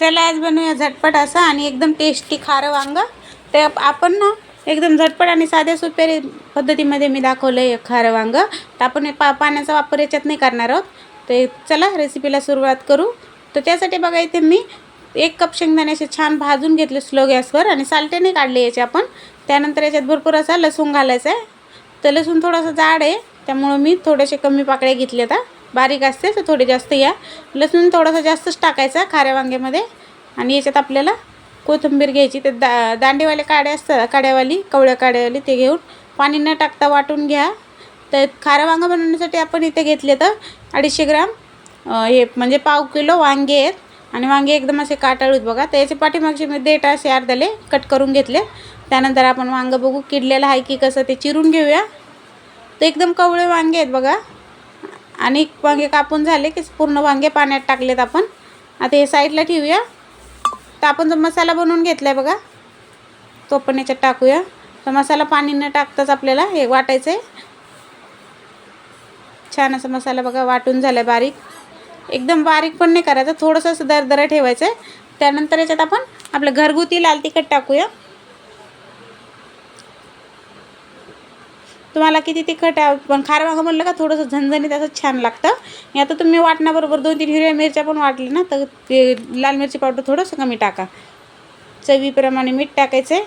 चला आज बनवूया झटपट असा आणि एकदम टेस्टी खारं वांग. ते आपण ना एकदम झटपट आणि साध्या सोप्या पद्धतीमध्ये मी दाखवलं आहे खारं वांग. तर आपण हे पा पाण्याचा वापर याच्यात नाही करणार आहोत. ते चला रेसिपीला सुरुवात करू. तर त्यासाठी बघा इथे मी एक कप शेंगदाणे असे छान भाजून घेतले स्लो गॅसवर आणि सालटेने काढले याचे आपण. त्यानंतर याच्यात भरपूर असा लसूण घालायचा आहे. तर लसूण थोडासा जाड आहे. त्यामुळं मी थोडेसे कमी पाकळ्या घेतल्या आता बारीक असते तर थोडे जास्त या. लसूण थोडासा जास्तच टाकायचा खाऱ्या वांग्यामध्ये. आणि याच्यात आपल्याला कोथिंबीर घ्यायची. ते दा दांडेवाले काड्या असतात काड्यावाली कवळ्या काड्यावाली ते घेऊन पाणी न टाकता वाटून घ्या. तर खारं वांगं बनवण्यासाठी आपण इथे घेतले तर अडीचशे ग्राम हे म्हणजे पाव किलो वांगे आहेत. आणि वांगे एकदम असे काटाळूत बघा. तर याचे पाठीमागचे मी देठ असे अर्धले कट करून घेतले त्यानंतर आपण वांगं बघू किडलेलं आहे की कसं ते चिरून घेऊया. तर एकदम कवळे वांगे आहेत बघा. आणि वांगे कापून झाले की पूर्ण वांगे पाण्यात टाकलेत आपण. आता हे साईडला ठेवूया. तर आपण जो मसाला बनवून घेतला आहे बघा तो पण याच्यात टाकूया. तर मसाला पाणी न टाकताच आपल्याला हे वाटायचं आहे छान असा मसाला बघा वाटून झाला आहे बारीक. एकदम बारीक पण नाही करायचं थोडंसं असं दरदरा ठेवायचं आहे त्यानंतर याच्यात आपण आपलं घरगुती लाल तिखट टाकूया. तुम्हाला किती तिखट पण खार वांगं म्हणलं का थोडंसं झणझणीत असं छान लागतं. आता तुम्ही वाटण्याबरोबर दोन तीन हिरव्या मिरच्या पण वाटल्या ना तर ते लाल मिरची पावडर थोडंसं कमी टाका. चवीप्रमाणे मीठ टाकायचं आहे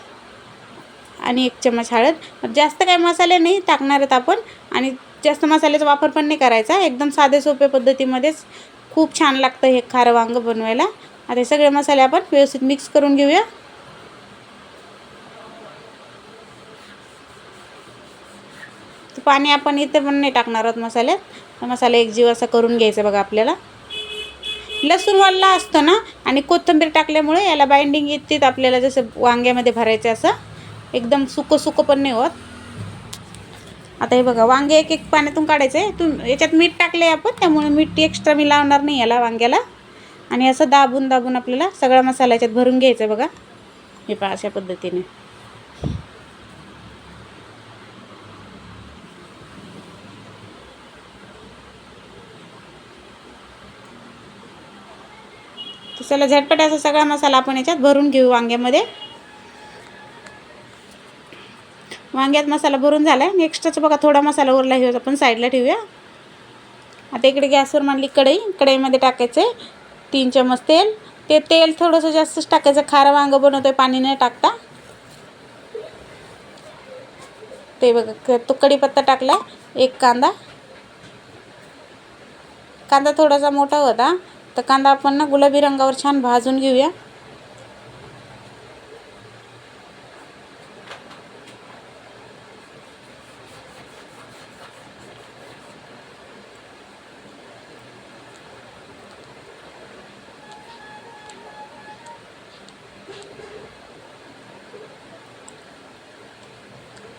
आणि एक चम्मच हळद. जास्त काही मसाले नाही टाकणार आहेत आपण आणि जास्त मसाल्याचा वापर पण नाही करायचा. एकदम साधे सोप्या पद्धतीमध्येच खूप छान लागतं हे खारं वांगं बनवायला. आता हे सगळे मसाले आपण व्यवस्थित मिक्स करून घेऊया. पाणी आपण इथे पण नाही टाकणार आहोत मसाल्यात तर मसाला एक जीव असा करून घ्यायचा बघा आपल्याला. लसूण वाढला असतो ना आणि कोथिंबीर टाकल्यामुळे याला बाइंडिंग येते. आपल्याला जसं वांग्यामध्ये भरायचं असं. एकदम सुकं सुकं पण नाही होत. आता हे बघा वांगे एक एक पाण्यातून काढायचं. आहे तुम याच्यात मीठ टाकले आपण त्यामुळे मीठ एक्स्ट्रा मी लावणार नाही याला वांग्याला. आणि असं दाबून दाबून आपल्याला सगळा मसाला याच्यात भरून घ्यायचा आहे बघा. हे पहा अशा पद्धतीने. चला झटपट असा सगळा मसाला आपण याच्यात भरून घेऊ वांग्यामध्ये. वांग्यात मसाला भरून झाला आहे एक्स्ट्राचा बघा थोडा मसाला उरला हे आपण साईडला ठेवूया. आता इकडे गॅसवर मांडली कढई. कढईमध्ये टाकायचं आहे तीन चमच तेल. ते तेल थोडंसं जास्तच टाकायचं. खारं वांगं बनवतो आहे पाणी न टाकता. ते बघा क- तो कढीपत्ता टाकला एक कांदा. कांदा थोडासा मोठा होता. तर कांदा आपण ना गुलाबी रंगावर छान भाजून घेऊया.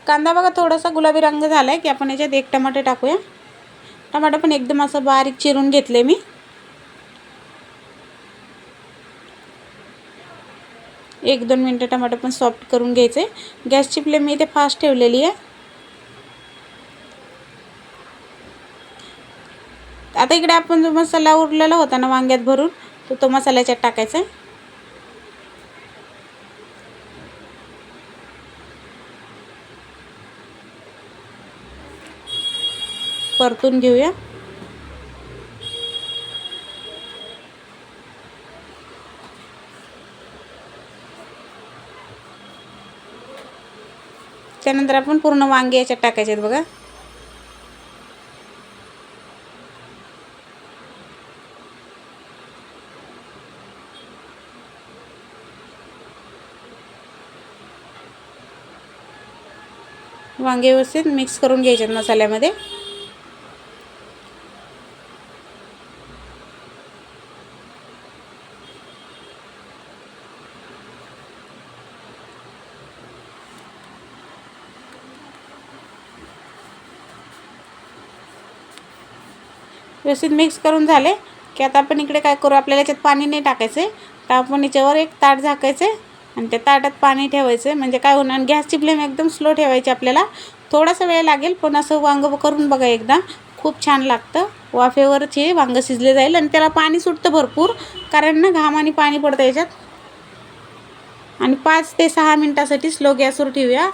कांदा बघा थोडासा गुलाबी रंग झाला आहे की आपण याच्यात एक टमाटे टाकूया. टमाटर पण एकदम असं बारीक चिरून घेतले मी. एक दोन मिनटं टमाटर पण सॉफ्ट करून घ्यायचे. गॅसची फ्लेम मी इथे फास्ट ठेवलेली आहे. आता इकडे आपण जो मसाला उरलेला होता ना वांग्यात भरून तो तो मसाल्याच्यात टाकायचा आहे. परतून घेऊया. त्यानंतर आपण पूर्ण वांगे याच्यात टाकायचे आहेत बघा. वांगे व्यवस्थित मिक्स करून घ्यायचे आहेत मसाल्यामध्ये. व्यवस्थित मिक्स करून झाले. की आता आपण इकडे काय करू आपल्याला याच्यात पाणी नाही टाकायचे तर आपण याच्यावर एक ताट झाकायचे आणि त्या ताटात पाणी ठेवायचं म्हणजे काय होणार गॅसची फ्लेम एकदम स्लो ठेवायची आपल्याला. थोडासा वेळ लागेल पण असं वांग करून बघा एकदा. खूप छान लागतं. वाफेवरच हे वांगं शिजले जाईल आणि त्याला पाणी सुटतं भरपूर. कारण ना घाम आणि पाणी पडतं याच्यात. आणि पाच ते सहा मिनटासाठी स्लो गॅसवर ठेवूया.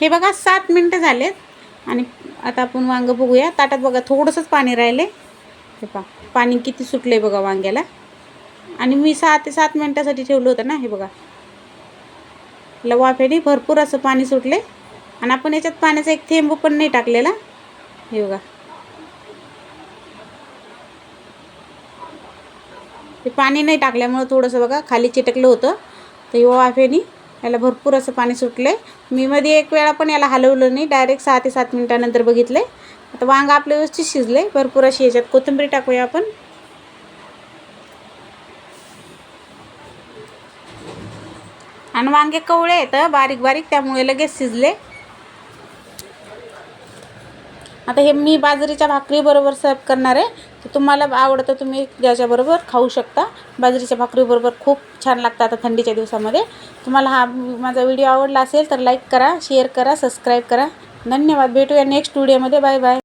हे बघा सात मिनटं झालेत. आणि आता आपण वांगं बघूया. ताटात बघा थोडंसंच पाणी राहिले हे पहा पाणी किती सुटलं आहे बघा वांग्याला. आणि मी सहा ते सात मिनटासाठी ठेवलं होतं ना हे बघा. ल भरपूर असं पाणी सुटले आणि आपण याच्यात पाण्याचा एक थेंब पण नाही टाकलेला. हे बघा. ते पाणी नाही टाकल्यामुळं थोडंसं बघा खाली चिटकलं होतं. तर वाफेनी याला भरपूर असं पाणी सुटलं आहे मी मध्ये एक वेळा पण याला हलवलं नाही. डायरेक्ट सहा ते सात मिनटानंतर बघितलं आहे आता वांग आपलं व्यवस्थित शिजले भरपूर अशी याच्यात कोथिंबीर टाकूया आपण. आणि वांगे कवळे आहेत बारीक बारीक त्यामुळे लगेच शिजले. आता हे मी बाजरीच्या भाकरीबरोबर सर्व करणार आहे. तर तुम्हाला आवडतं तुम्ही याच्याबरोबर खाऊ शकता. बाजरीच्या भाकरीबरोबर खूप छान लागतं आता थंडीच्या दिवसामध्ये. तुम्हाला हा माझा व्हिडिओ आवडला असेल तर लाईक करा शेअर करा सबस्क्राईब करा. धन्यवाद. भेटूया नेक्स्ट व्हिडिओमध्ये बाय बाय